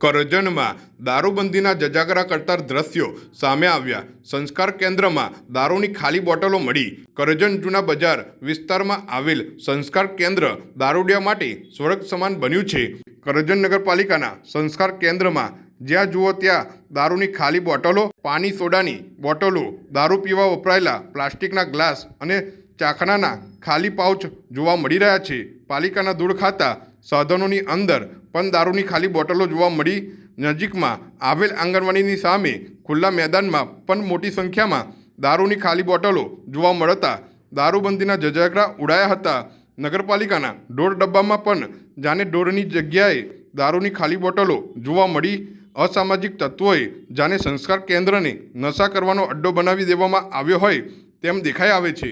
કરજણમાં દારૂબંધીના જજાગરા કરતા દ્રશ્યો સામે આવ્યા. સંસ્કાર કેન્દ્રમાં દારૂની ખાલી બોટલો મળી. કરજણ જૂના બજાર વિસ્તારમાં આવેલ સંસ્કાર કેન્દ્ર દારૂડિયા માટે સ્વર્ગ સમાન બન્યું છે. કરજણ નગરપાલિકાના સંસ્કાર કેન્દ્રમાં જ્યાં જુઓ ત્યાં દારૂની ખાલી બોટલો, પાણી સોડાની બોટલો, દારૂ પીવા વપરાયેલા પ્લાસ્ટિકના ગ્લાસ અને ચાખણાના ખાલી પાઉચ જોવા મળી રહ્યા છે. પાલિકાના દૂર ખાતા સાધનોની અંદર પણ દારૂની ખાલી બોટલો જોવા મળી. નજીકમાં આવેલ આંગણવાડીની સામે ખુલ્લા મેદાનમાં પણ મોટી સંખ્યામાં દારૂની ખાલી બોટલો જોવા મળતા દારૂબંધીના જજાગરા ઉડાયા હતા. નગરપાલિકાના ઢોર ડબ્બામાં પણ જાણે ઢોરની જગ્યાએ દારૂની ખાલી બોટલો જોવા મળી. અસામાજિક તત્વોએ જાને સંસ્કાર કેન્દ્રને નશા કરવાનો અડ્ડો બનાવી દેવામાં આવ્યો હોય તેમ દેખાઈ આવે છે.